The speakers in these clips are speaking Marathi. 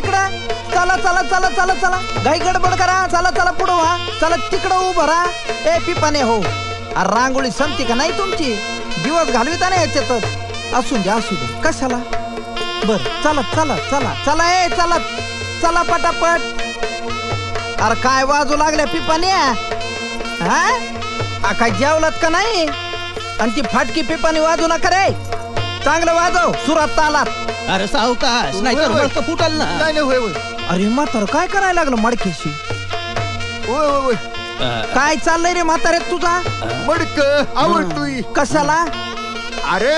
तिकडं. चला चला चला चला चला. घाई गडबड करा. चला चला पुढं व्हा. चला तिकडं उभं राहा. ए पिपाने हो. अरे रांगोळी संपती का नाही तुमची? दिवस घालविता नाही याच्यातच. असून द्या असू दे कशाला? बर चला चला चला. चला ए चला. चला पटापट. अरे काय वाजू लागल्या पिपाने हा? आ, काय जेवलात का नाही? आणि ती फाटकी पिपाने वाजू नका रे. चांगलं वाजव. सुरात तालात अरे सावकाश नाहीतर होय, होय. मस्त फुटल ना. नाही नाही होय होय. अरे म्हातार काय करायला लागलं मडकेशी? होय होय होय. काय चाललंय रे म्हातारे तुझा? मडक आवडतोय. कशाला? अरे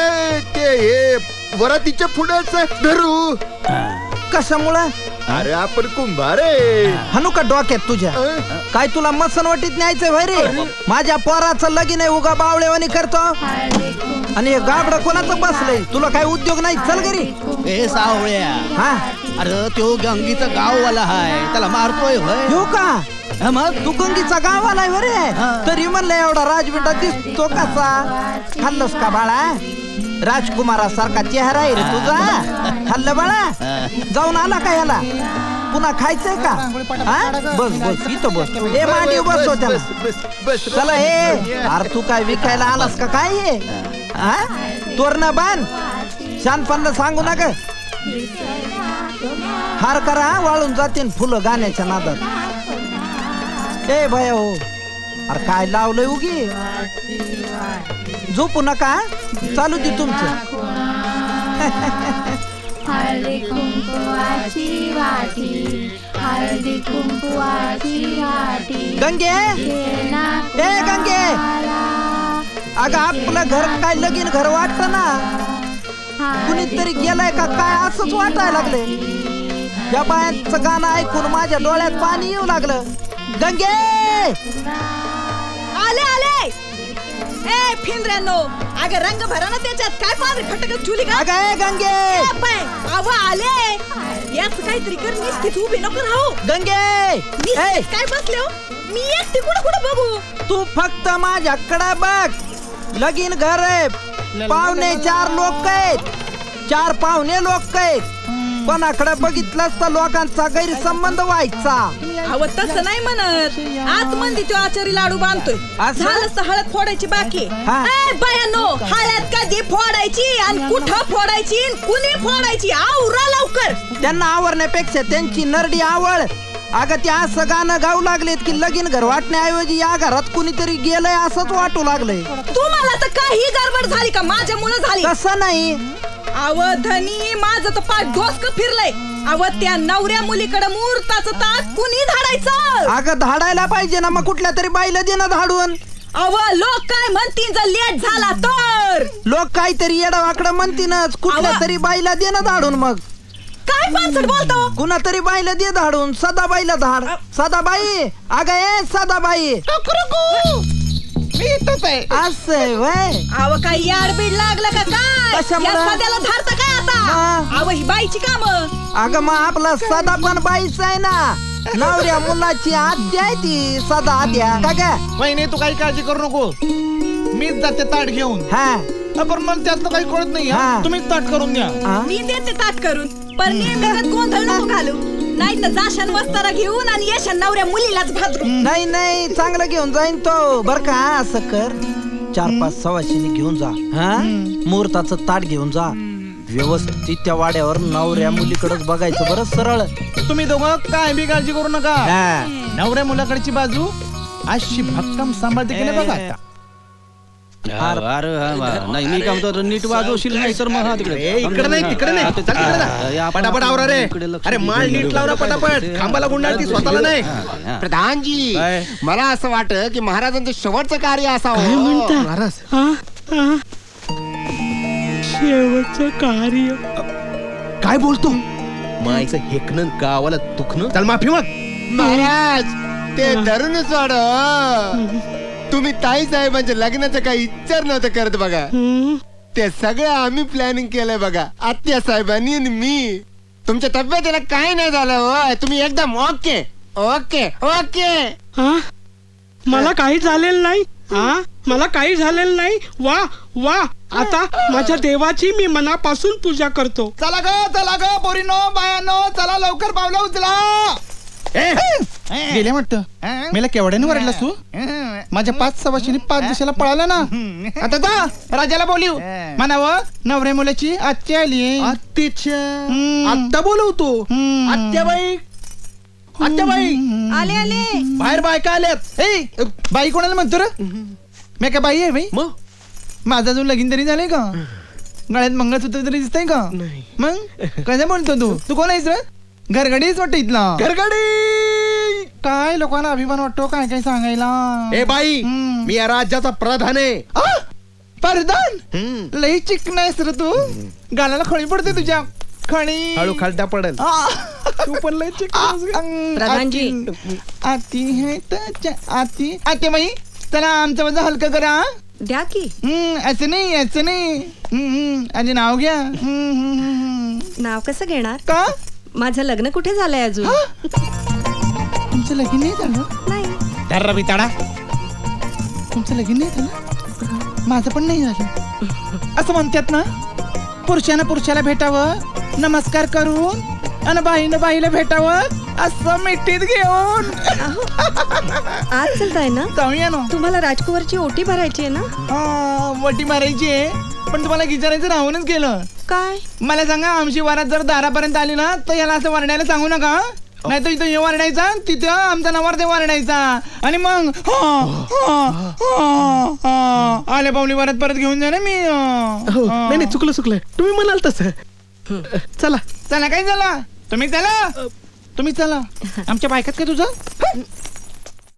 ते हे वरातीच्या पुढ्याच धरू. कशामुळं? अरे आपण कुंभार. आहे हाणू का डोक्यात तुझ्या? काय तुला मसनवटीत न्यायचंय भाई रे? माझ्या पोराचं लगीन आहे उगा बावळेवानी करतो. आणि हे गाबड कोणाचं बसलंय? तुला काय उद्योग नाही? चल घरी. ए सावळ्या. हा? अरे तो गंगीचा गाववाला हाय. त्याला मारतोय होय येऊ का? हा मग? तू गंगीचा गाव आलाय बरे हा. तरी म्हणलं एवढा राजबिटा दिसतो कसा? खाल्लस का बाळा? राजकुमारासारखा चेहरा आहे रे तुझा. खाल्लं बाळा. जाऊन आला का याला पुन्हा खायचंय का? हा? बस बस इथं बस. ए मांडी बस हो त्याला. चला हे. अरे तू काय विकायला आलास का? काय हे? हा. तोरण बांध. शानपण सांगू नका. हार करा वाळून जातील फुलं गाण्याच्या नादात. ए भया हो. अरे काय लावलंय उगी? झोपू नका चालू दे तुमचं. हळदी कुंकुवाची वाटी हळदी कुंकुवाची वाटी. गंगे! ए गंगे! अगं आपलं घर काय लगीन घर वाटत ना? कुणीतरी गेलाय का काय असंच वाटायला लागले या बायांचं गाणं ऐकून माझ्या डोळ्यात पाणी येऊ लागलं. गंगे! आले आले! ए फिंद्र्यानो अगं रंग भरा ना त्याच्यात. काय पांढरी फटकत चुली का अगं ए गंगे! अव आले! याच काहीतरी कर निस्तीत उभी नको राहू. गंगे! ए! काय बसले हो? मी एकटी कुठं कुठं बघू? तू फक्त माझ्याकडे बघ. लगीन घर आहे. पाहुणे चार लोक आहेत. चार पाहुणे लोक आहेत. कोणाकडे बघितलंस तर लोकांचा गैरसंबंध व्हायचा. अव तसं नाही म्हणत. आत मंदी तो आचारी लाडू बांधतोय. असं? झालंच तर हळद फोडायची बाकी. हा. ए बायानो हळद कधी फोडायची आणि कुठं फोडायची आणि कुणी फोडायची? आवरा लवकर. त्यांना आवरण्यापेक्षा त्यांची नरडी आवड. अगं ते असं गाणं गाऊ लागलेत की लगीन घर वाटण्याऐवजी या घरात कुणीतरी गेलंय असंच वाटू लागलंय. तुम्हाला तर काही गडबड झाली का? माझ्यामुळे झाली. तसं नाही. अव धनी माझं तर पाठ डोसक फिरलंय. अव त्या नवऱ्या मुलीकडे मुहूर्ताचं ताट कुणी धाडायचं? अगं धाडायला पाहिजे ना मग कुठल्या तरी बाईला देणं धाडून. अव लोक काय म्हणतील जर लेट झाला तर? लोक काहीतरी येडावाकडं म्हणतीनच कुठल्या अवा. तरी बाईला देणं धाडून मग. काय पानसट बोलतो? कुणा तरी बाईला दे धाडून सदाबाईला धाड. सदाबाई अगं ए सदाबाई. असं आहे व्हय अव काय याडबीड लागलं का काय? कशामुळं? या सध्याला धारता काय आता? हा. अव ही बाईची काम. अगं मग आपला सदा पण बाईच आहे ना. नवऱ्या मुलाची आद्या आहे ती सदा आद्या का ग? वहिनी तू काही काळजी करू नको. मीच जाते ताट घेऊन. हा. हा, पण मला त्यातलं काही कळत नाही हा. हा. तुम्हीच ताट करून द्या. हा? मी देते ताट करून पण नेहमी गोंधळ नको घालू. नाही तर जाशान वस्तारा घेऊन आणि येशान नवऱ्या मुलीलाच भादरू नाही नाही चांगलं घेऊन जाईन तो. बर का असं कर. चार पाच सवाशिनी घेऊन जा. हा? मुहूर्ताचं ताट घेऊन जा. व्यवस्थित त्या वाड्यावर नवऱ्या मुलीकडेच बघायचं बरं सरळ. तुम्ही दोघं काय बी काळजी करू नका. हा. नवऱ्या मुलाकडची बाजू अशी भक्कम सांभाळते की नाही बघा आता. अरे हा, वा. नाही मी काय म्हणतो नीट वाजवशील नाही तर मग हा तिकडे. ए, इकडे नाही तिकडे नाही. चल तिकडे जा. पटापट आवरा रे. अरे माळ नीट लावरा पटापट. खांबाला गुंडाळ ती स्वतःला नाही. प्रधानजी काय? मला असं वाटत की महाराजांचं शेवटचं कार्य असावं. महाराज. काय बोलतो? मायचं हेकणं गावाला दुखणं? चल माफी मग. महाराज ते धरूनच वाढ तुम्ही ताई साहेबांच्या लग्नाचं काही विचार नव्हतं करत बघा. ते सगळं आम्ही प्लॅनिंग केलंय बघा. आत्या साहेबांनी आणि मी. तुमच्या तब्येतीला काय नाही झालं हो तुम्ही एकदम ओके ओके ओके हा? मला काही झालेलं नाही. हा? मला काही झालेलं नाही. वा वा. आता माझ्या देवाची मी मनापासून पूजा करतो. चला ग चला ग पोरीनो बायानो चला लवकर पावलं उचला. गेले वाटतं? मेला केवढ्याने वरडलास तू? माझ्या पाच सवाशिनी पाच दिवसाला पळाला ना. आता जा राजाला बोलिव म्हणाव नवऱ्या मुलाची आजची आली. आत्ता बोलवतो. आत्याबाई. आत्याबाई. आले आले. बाहेर बायका आल्यात. ए बाई कोणाला म्हणतो रे? मी काय बाई आहे बाई? मग? माझा अजून लगीन तरी झालंय का? गळ्यात मंगळसूत्र तरी दिसतंय का? नाही. मग? कसं म्हणतो तू? तू कोण आहेस रे? घरगडीच वाटत इथला. घरगडी काय लोकांना अभिमान वाटतो काय काय सांगायला? ए बाई हम्म. मी या राज्याचा प्रधान आहे. आ! परदान हम्म. लई चिकनायस रे तू. गालाला खळी पडते तुझ्या. खणी हळू खालटा पडेल. आ! तू पण प्रधानजी. आती. आती है त्याच्या आती. आते बाई चला आमचं माझं हलकं करा. द्या की. हम्म, असं नाही असं नाही. हम्म, हम्म, आधी नाव घ्या. हम्म, हम्म, हम्म. नाव कसं घेणार? का? माझं लग्न कुठे झालंय अजून? तुमचं लगीन नाही झालं? नाही. तर रवी ताडा. तुमचं लगीन नाही झालं? माझं पण नाही झालं. असं म्हणतात ना पुरुषानं पुरुषाला भेटावं नमस्कार करून आणि बाईनं बाईला भेटावं असं मिठीत घेऊन. आज चलताय ना? जाऊया ना. तुम्हाला राजकुवरची ओटी भरायची आहे ना? हा, वटी मारायची आहे. पण तुम्हाला विचारायचं राहूनच गेलं. काय? मला सांगा आमची वरात जर दारापर्यंत आली ना तर याला असं वरडायला सांगू नका नाही तर इथं वरडायचा तिथं आमचा नवर ते वरडायचा आणि मग हा, हा, हा, हा. आले पावली वरात परत घेऊन जा ना मी. हो हा. नाही नाही चुकलं चुकलं. तुम्ही म्हणाल तसं. चला. चला काय झाला तुम्ही चला. तुम्ही चला. आमच्या बायकात काय तुझं?